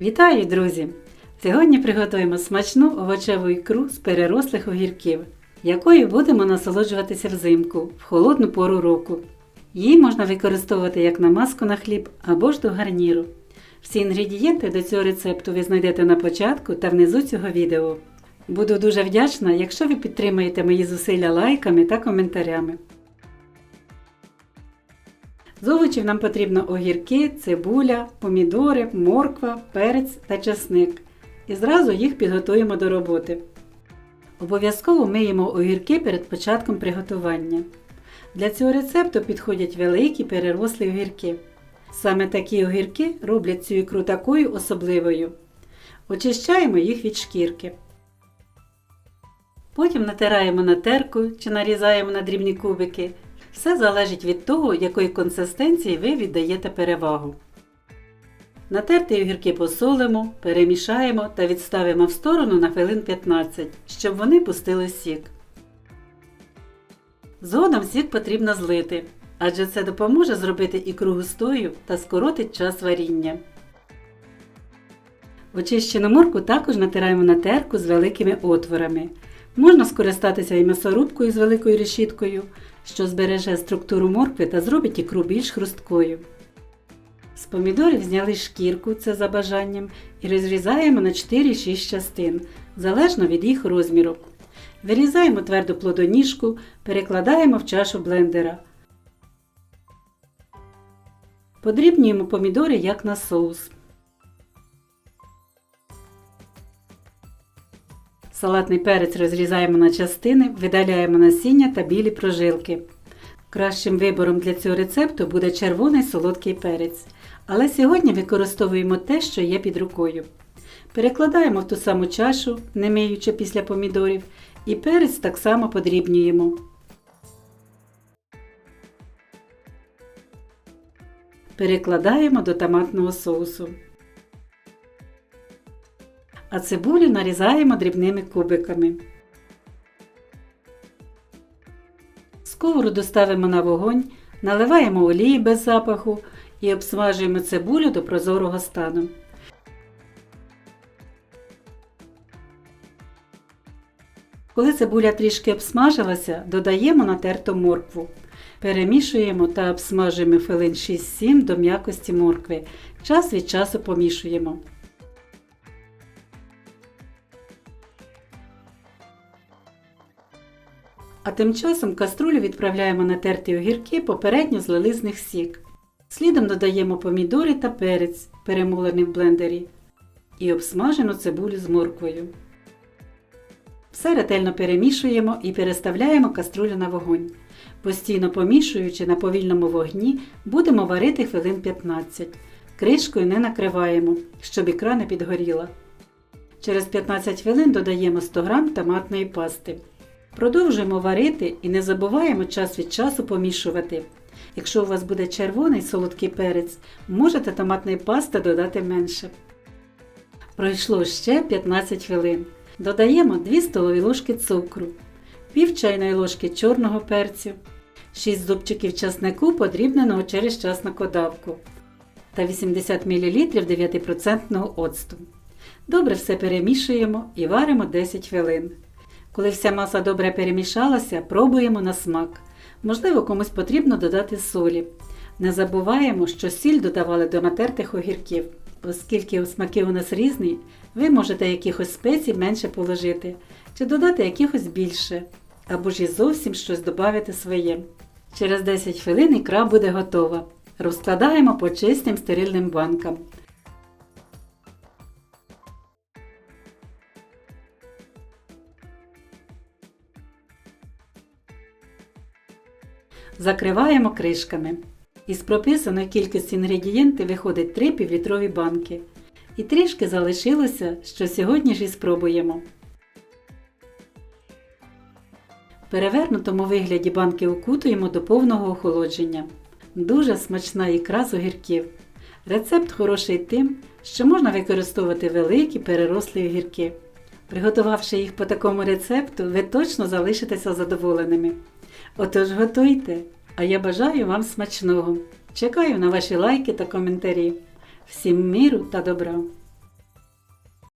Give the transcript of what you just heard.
Вітаю, друзі! Сьогодні приготуємо смачну овочеву ікру з перерослих огірків, якою будемо насолоджуватися взимку в холодну пору року. Її можна використовувати як намазку на хліб або ж до гарніру. Всі інгредієнти до цього рецепту ви знайдете на початку та внизу цього відео. Буду дуже вдячна, якщо ви підтримаєте мої зусилля лайками та коментарями. З овочів нам потрібно огірки, цибуля, помідори, морква, перець та чесник. І зразу їх підготуємо до роботи. Обов'язково миємо огірки перед початком приготування. Для цього рецепту підходять великі перерослі огірки. Саме такі огірки роблять цю ікру такою особливою. Очищаємо їх від шкірки. Потім натираємо на терку чи нарізаємо на дрібні кубики. Все залежить від того, якої консистенції ви віддаєте перевагу. Натерті огірки посолимо, перемішаємо та відставимо в сторону на хвилин 15, щоб вони пустили сік. Згодом сік потрібно злити, адже це допоможе зробити ікру густою та скоротить час варіння. Очищену морку також натираємо на терку з великими отворами. Можна скористатися і м'ясорубкою з великою решіткою, що збереже структуру моркви та зробить ікру більш хрусткою. З помідорів зняли шкірку, це за бажанням, і розрізаємо на 4-6 частин, залежно від їх розміру. Вирізаємо тверду плодоніжку, перекладаємо в чашу блендера. Подрібнюємо помідори як на соус. Салатний перець розрізаємо на частини, видаляємо насіння та білі прожилки. Кращим вибором для цього рецепту буде червоний солодкий перець. Але сьогодні використовуємо те, що є під рукою. Перекладаємо в ту саму чашу, не миючи після помідорів, і перець так само подрібнюємо. Перекладаємо до томатного соусу. А цибулю нарізаємо дрібними кубиками. Сковороду ставимо на вогонь, наливаємо олії без запаху і обсмажуємо цибулю до прозорого стану. Коли цибуля трішки обсмажилася, додаємо натерту моркву. Перемішуємо та обсмажуємо хвилин 6-7 до м'якості моркви. Час від часу помішуємо. А тим часом каструлю відправляємо натерті огірки, попередньо злили з них сік. Слідом додаємо помідори та перець, перемолений в блендері, і обсмажену цибулю з морквою. Все ретельно перемішуємо і переставляємо каструлю на вогонь. Постійно помішуючи на повільному вогні, будемо варити хвилин 15. Кришкою не накриваємо, щоб ікра не підгоріла. Через 15 хвилин додаємо 100 г томатної пасти. Продовжуємо варити і не забуваємо час від часу помішувати. Якщо у вас буде червоний солодкий перець, можете томатної пасти додати менше. Пройшло ще 15 хвилин. Додаємо 2 столові ложки цукру, пів чайної ложки чорного перцю, 6 зубчиків часнику, подрібненого через часнокодавку та 80 мл 9% оцту. Добре все перемішуємо і варимо 10 хвилин. Коли вся маса добре перемішалася, пробуємо на смак. Можливо, комусь потрібно додати солі. Не забуваємо, що сіль додавали до натертих огірків. Оскільки смаки у нас різні, ви можете якихось спецій менше положити, чи додати якихось більше, або ж і зовсім щось додати своє. Через 10 хвилин ікра буде готова. Розкладаємо по чистим стерильним банкам. Закриваємо кришками. Із прописаної кількості інгредієнтів виходить 3 півлітрові банки. І трішки залишилося, що сьогодні ж і спробуємо. В перевернутому вигляді банки укутуємо до повного охолодження. Дуже смачна ікра з огірків. Рецепт хороший тим, що можна використовувати великі перерослі огірки. Приготувавши їх по такому рецепту, ви точно залишитеся задоволеними. Отож готуйте, а я бажаю вам смачного. Чекаю на ваші лайки та коментарі. Всім міру та добра!